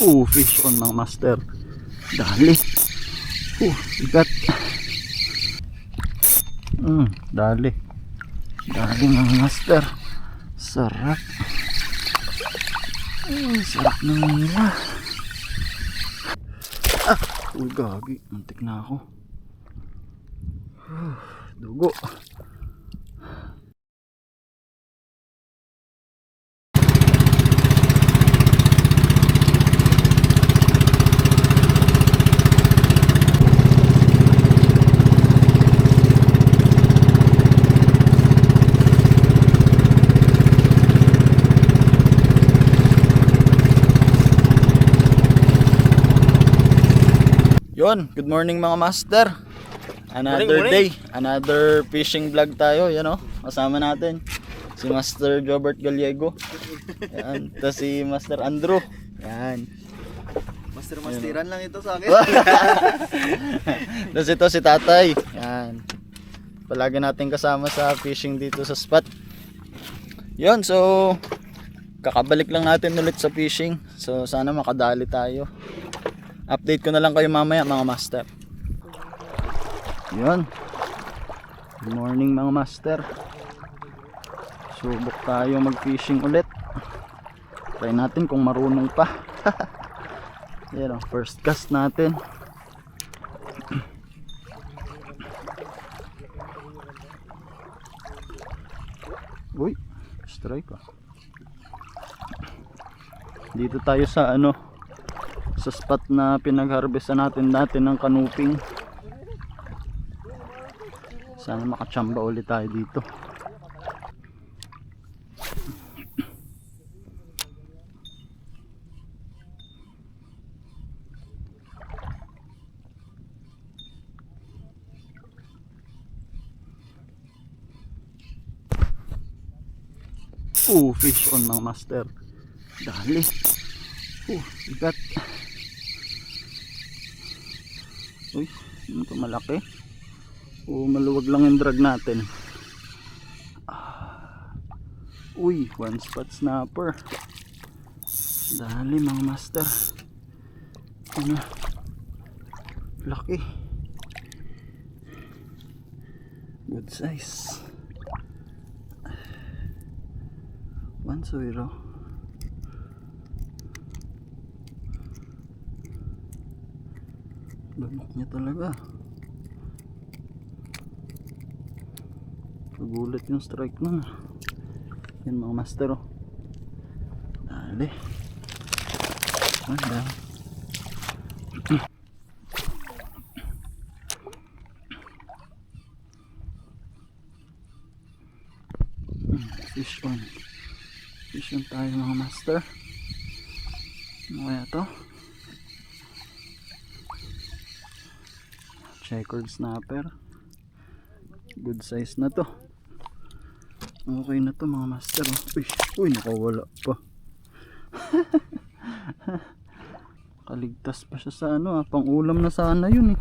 Oh, fish on mga master. Dali. Oh, ikat. Mm, dali. Dali mga master. Sarap. Ay, sarap ng nila. Ah, uy gagi. Muntik na ako. Huh, Dugo. Yon, good morning mga master. Another Morning, morning. day, another fishing vlog tayo, you know. Kasama natin si Master Jobert Gallego. Yan, tapos si Master Andrew. Yan. Master masteran lang ito sa akin. Tapos ito si Tatay. Yan. Palagi natin kasama sa fishing dito sa spot. Yon, so kakabalik lang natin ulit sa fishing. So sana makadali tayo. Update ko na lang kayo mamaya mga master. Yon. Good morning mga master. Subok tayo mag-fishing ulit. Try natin kung marunong pa. Yan o, first cast natin. Uy, strike ah. Dito tayo sa ano sa spot na pinagharvestan natin dati ng kanuping. Sana makachamba ulit tayo dito. Oh, fish on mga master. Dali. Oh, ikat. Uy, ano to malaki? Oh, maluwag lang yung drag natin. Ah. Uy, one spot snapper. Dali mga master. Ano? Laki. Good size. One zero. Lamok niya talaga. Nagulat yung strike nun. Yan mga master oh. Dali. Wala. Fish on. Fish on tayo mga master. Ano kaya to? Checkered snapper. Good size na to. Okay na to mga master. oh. Uy, uy nakawala pa. Kaligtas pa siya sa ano ah. Pang ulam na sana yun eh.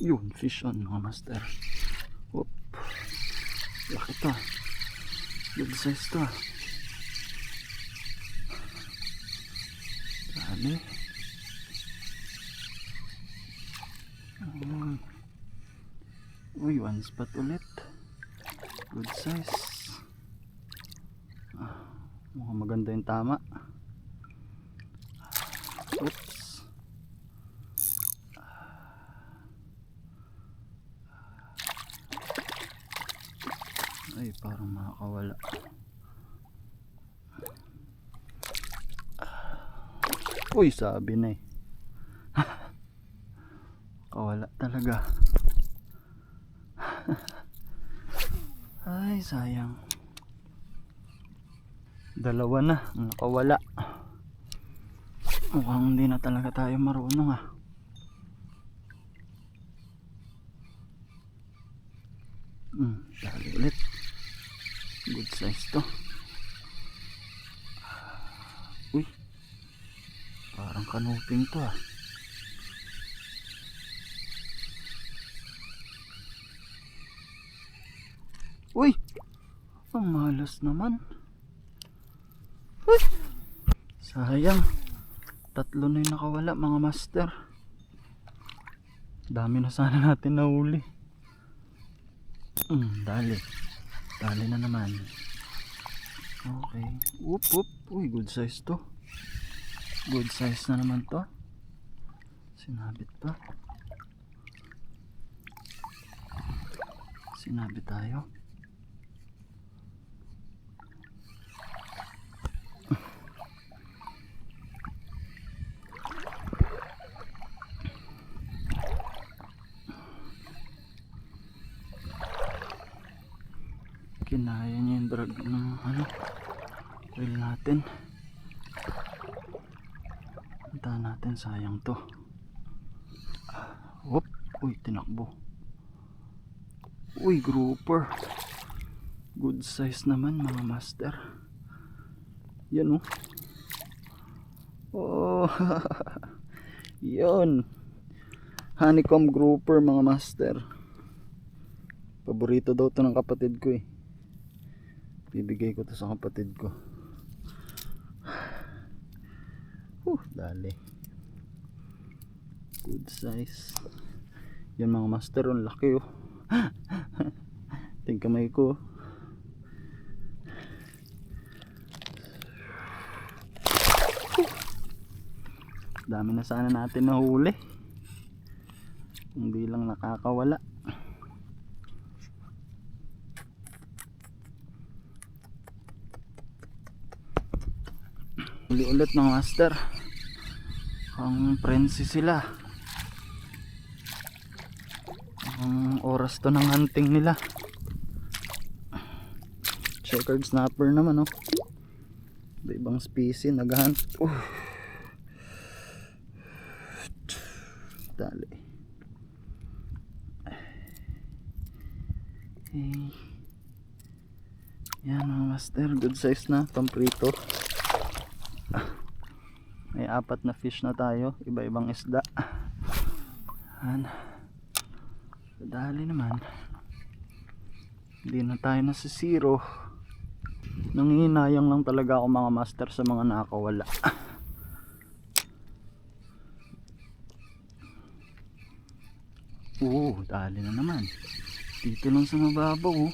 Yun, fish on mga master. Whoop. Laki to. Good size to. Dami. Mm. Uy, one spot ulit. Good size. Ah, mukhang maganda yung tama. Oops. Ay, parang makakawala. Uy, sabi na eh. Kawala talaga. Ay, sayang. Dalawa na, nakawala. Mukhang hindi na talaga tayo marunong ah. Hmm, dali ulit. Good size to. Uy. Parang kanuping to ah. Uy! Ang malas naman. Uy! Sayang. Tatlo na yung nakawala mga master. Dami na sana natin nahuli. Hmm, dali. Dali na naman. Okay. Whoop, whoop. Uy, good size to. Good size na naman to. Sinabit pa. Sinabit tayo. kinaya niya yung drag ng ano reel natin punta natin sayang to. Ah, whoop. Uy tinakbo. Uy grouper. Good size naman mga master. Yan oh. Oh yun. Honeycomb grouper mga master. Paborito daw to ng kapatid ko eh. Bibigay ko to sa kapatid ko. Uh, dali good size. Yan mga master ang laki oh. Ting kamay ko dami na sana natin nahuli. Hindi lang nakakawala. Uli ulit mga master. Ang frenzy sila. Ang oras to ng hunting nila. Checkered snapper naman oh. Iba ibang species naghunt. Uh. Dali. Okay. Yan mga master, good size na, pamprito. May apat na fish na tayo, iba-ibang isda. Yan. Dali naman. Hindi na tayo nasisiro. Nanginayang lang talaga ako mga master sa mga nakawala. Oo, dali na naman. Dito lang sa mababaw. Oh.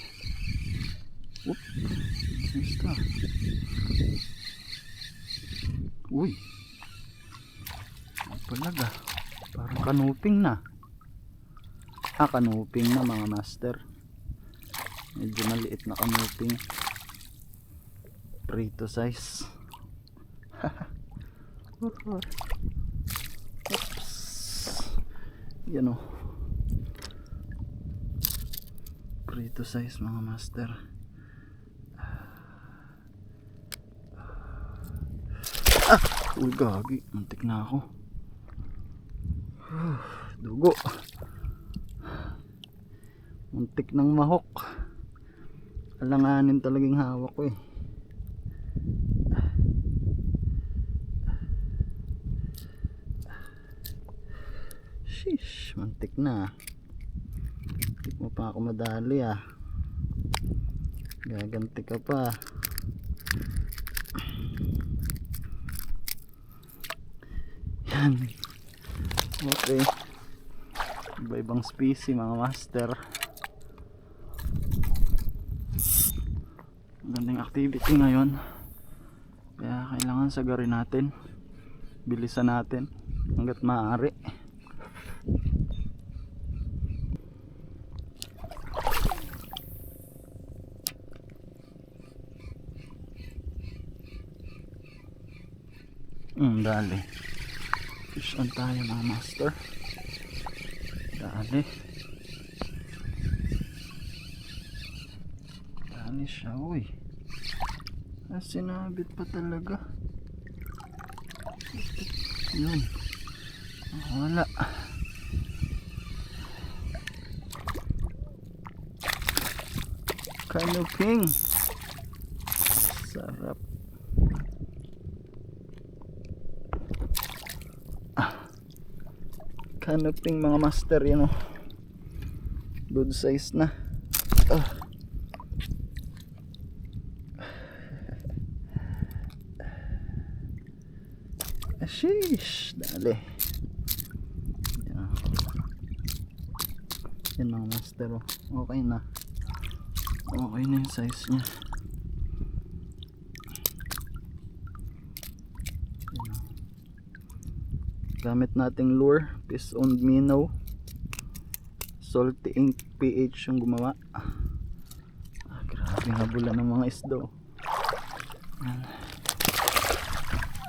Oop. Ka. Uy. Palaga. Parang kanuping na. Ah, kanuping na mga master. Medyo maliit na kanuping. Prito size. Oops. Yan o. Prito size mga master. Ah! Uy, gagi. Muntik na ako. Dugo. Muntik ng mahok. Alanganin talagang hawak ko eh. Shish, muntik na. Hindi mo pa ako madali ah. Gaganti ka pa. Yan. Okay. Iba-ibang species mga master. Magandang activity ngayon. Kaya kailangan sagarin natin. Bilisan natin hanggat maaari. Hmm, dali. Fish on tayo mga master. Dali. Dali siya, uy. Ah, sinabit pa talaga. Yun. Wala. Kanuping. Sarap. Ah. Kanuping mga master, yun o. Know. Good size na. Size niya. Oh. Gamit nating lure, fish on minnow. Salty ink PH yung gumawa. Ah, grabe habula ng mga isdo. Yan.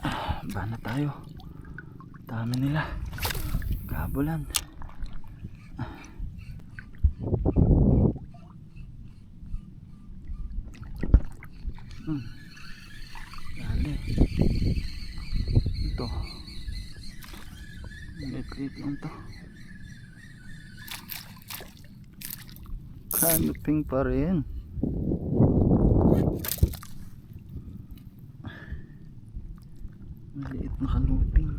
Ah, Bana tayo. Dami nila. Kabulan. Hmm. Dali. Ito. Lit-lit lang to. Canoping pa rin. Maliit na canoping.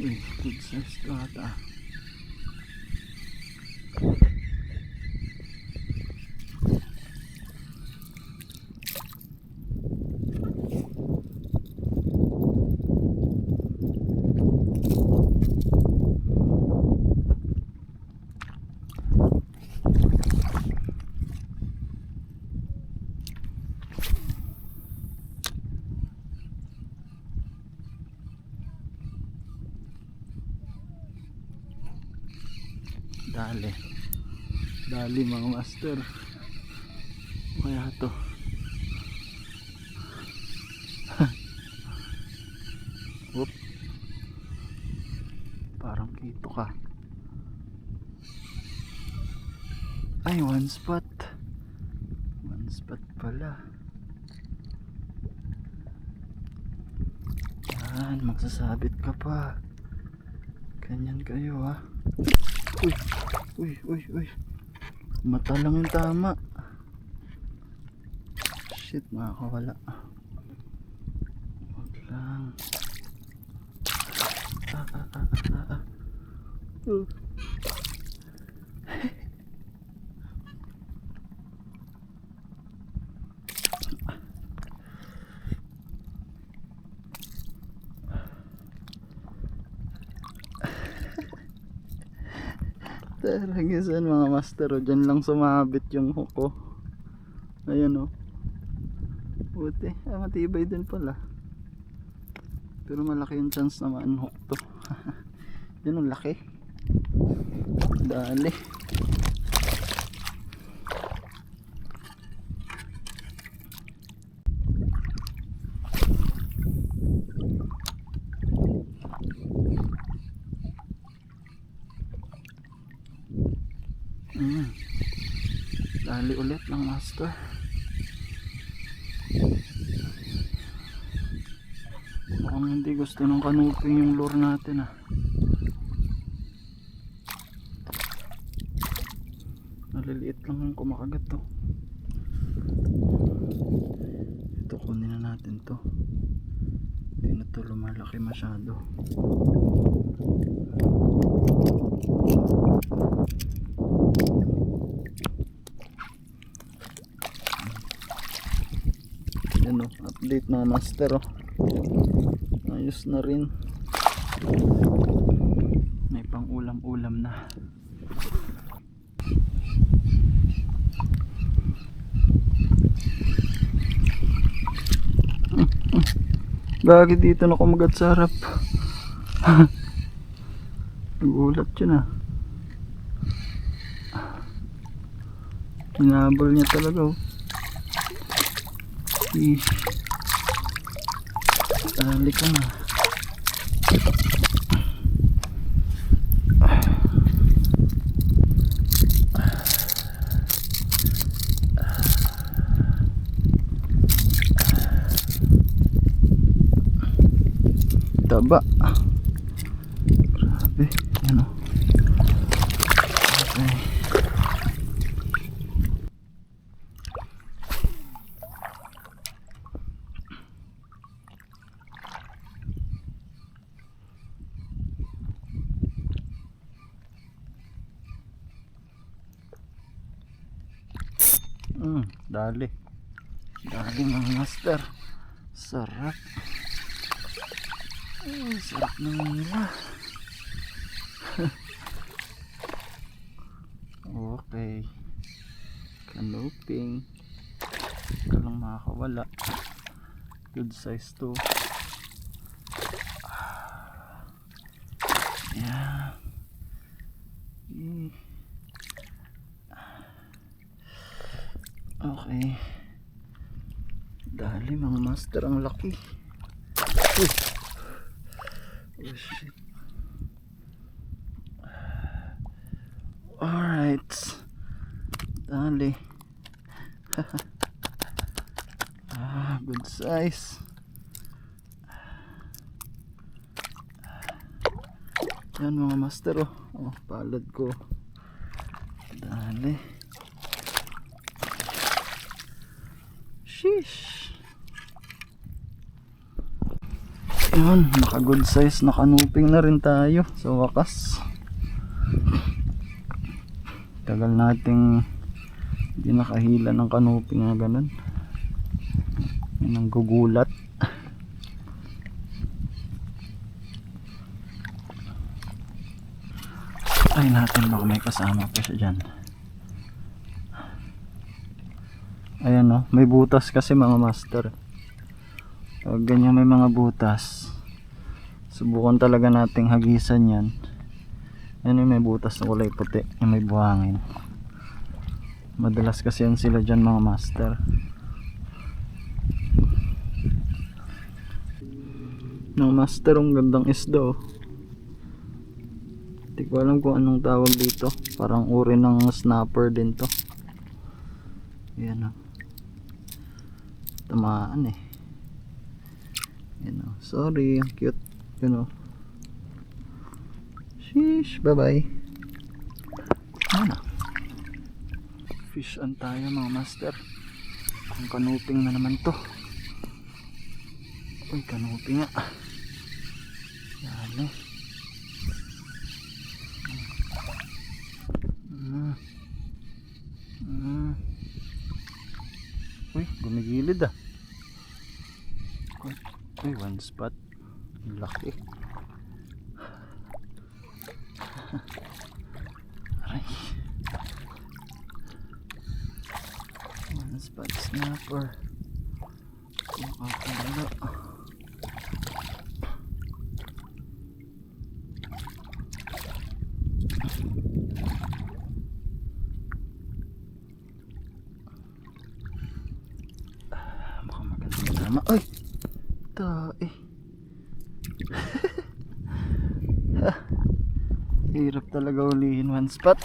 Uy, good size to ata. Dali. Dali mga master. Kaya to. Whoop. Parang kito ka. Ay, one spot. One spot pala. Yan, magsasabit ka pa. Ganyan kayo ha. Uy, uy, uy, uy. Mata lang yung tama. Shit, makakawala. Wag lang. Ah, ah, ah, ah, ah. Uh. Talaga saan mga master oh. Diyan lang sumabit yung hook ko. Ayan oh. Buti. Ah, matibay din pala. Pero malaki yung chance na ma-unhook to. Yan ang laki. Dali. Mm. Dali ulit ng master. Mukhang hindi gusto ng kanuping yung lure natin ah. Naliliit lang yung kumakagat to. Ito kunin na natin to. Hindi na to lumalaki masyado. Yan o, update na master oh. Ayos na rin. May pang ulam-ulam na. Bakit dito na kumagat sa harap? Nagulat yun ah. Kinabol niya talaga oh. ni balik ko na taba dali. Dali mga master. Sarap. Ay, sarap naman nila. okay. Canoping. Ka lang makakawala. Good size to. Yeah. Eh. Okay. Dali master ang laki. Uy. Oh shit. Alright. Dali. ah, good size. Yan mga master oh. Oh, palad ko. Dali. Sheesh. Yun, naka good size, naka nuping na rin tayo sa wakas. Tagal nating hindi nakahila ng kanuping na ganun. Yan ang gugulat. Ay natin baka may kasama pa siya dyan. Ayan no, may butas kasi mga master. Pag ganyan may mga butas, subukan talaga nating hagisan yan. Yan yung may butas na kulay puti, yung may buhangin. Madalas kasi yan sila dyan mga master. Mga master, ang gandang isda oh. Hindi ko alam kung anong tawag dito. Parang uri ng snapper din to. Yan oh. Tamaan eh. Yan oh. Sorry, cute. Yan oh. Sheesh, bye bye. Ano? Fish on tayo mga master. Ang kanuping na naman to. Uy, kanuping nga. Yan eh. Mm. Mm. Uy, gumigilid ah. Uy, uy, one spot. Ang Laki. Aray. One spot snapper. Makakala. Ah, Mukhang magandang tama. Ay! Tae. Hirap talaga ulihin one spot.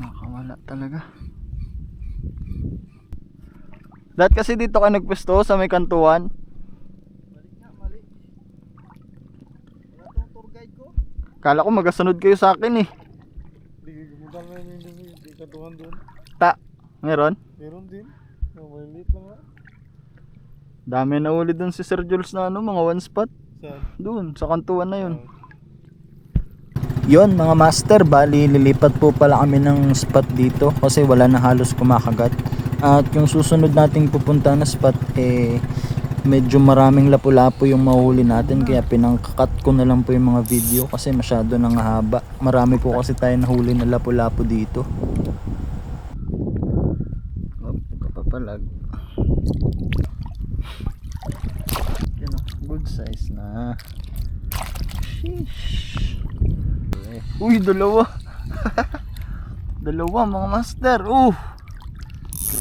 Nakawala talaga. Lahat kasi dito ka nagpwesto sa may kantuan. Kala ko magasunod kayo sa akin eh. Hindi, katuhan doon. Ta, meron? Meron din. Maliit lang nga. Dami na uli dun si Sir Jules na ano, mga one spot. Saan? Doon, sa kantuan na yun. Yon mga master, bali lilipat po pala kami ng spot dito kasi wala na halos kumakagat. At yung susunod nating pupunta na spot eh medyo maraming lapu-lapu yung mahuli natin kaya pinangkakat ko na lang po yung mga video kasi masyado nang haba. Marami po kasi tayo nahuli na lapu-lapu dito. Oh, kapapalag. Yan o, good size na. Sheesh. Uy, dalawa. dalawa mga master. Uh.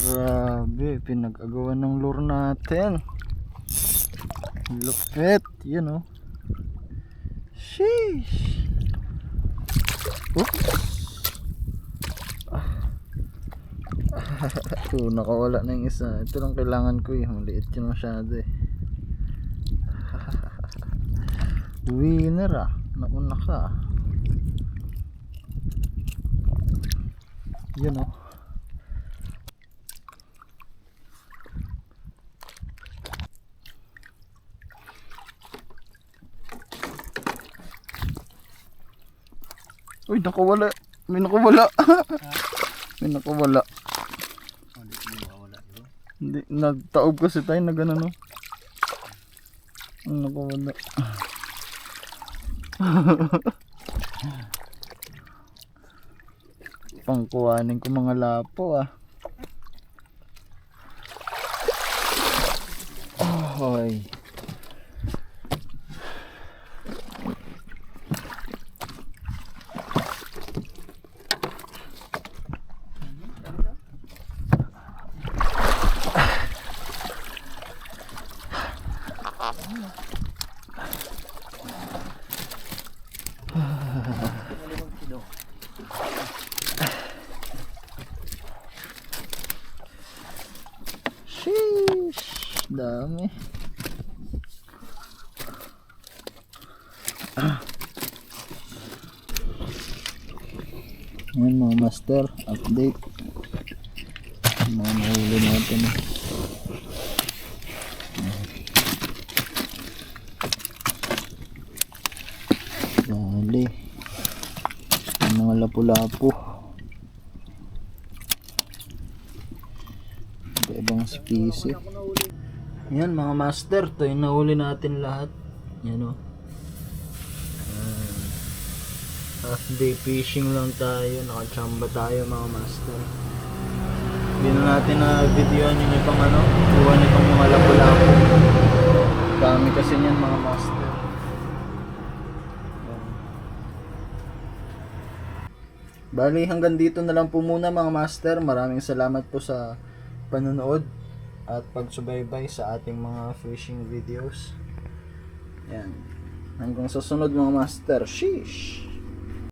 Grabe, pinag-agawan ng lure natin. Lupit, yun oh. Sheesh. Oops. Oh, nakawala na yung isa. Ito lang kailangan ko eh. Maliit yun masyado eh. Winner ah. Nauna ka ah. Yun oh. Uy, nakawala. May nakawala. May nakawala. Hindi, nagtaob kasi tayo na gano'n no. Ang nakawala. Pangkuhanin ko mga lapo ah. Hoy. Sheesh. Dami. Yan mga master, update. Mga nahuli natin. eh. Dali. Yung mga lapu-lapu. Iba-ibang species. Yan mga master, to yung nahuli natin lahat. Yan o. Half day fishing lang tayo, nakachamba tayo mga master. Hindi na natin na videoan yung ibang ano, kuha nitong mga lapu-lapu. Dami kasi niyan mga master. Yan. Bali hanggang dito na lang po muna mga master. Maraming salamat po sa panonood at pagsubaybay sa ating mga fishing videos. Yan. Hanggang sa sunod mga master. Sheesh!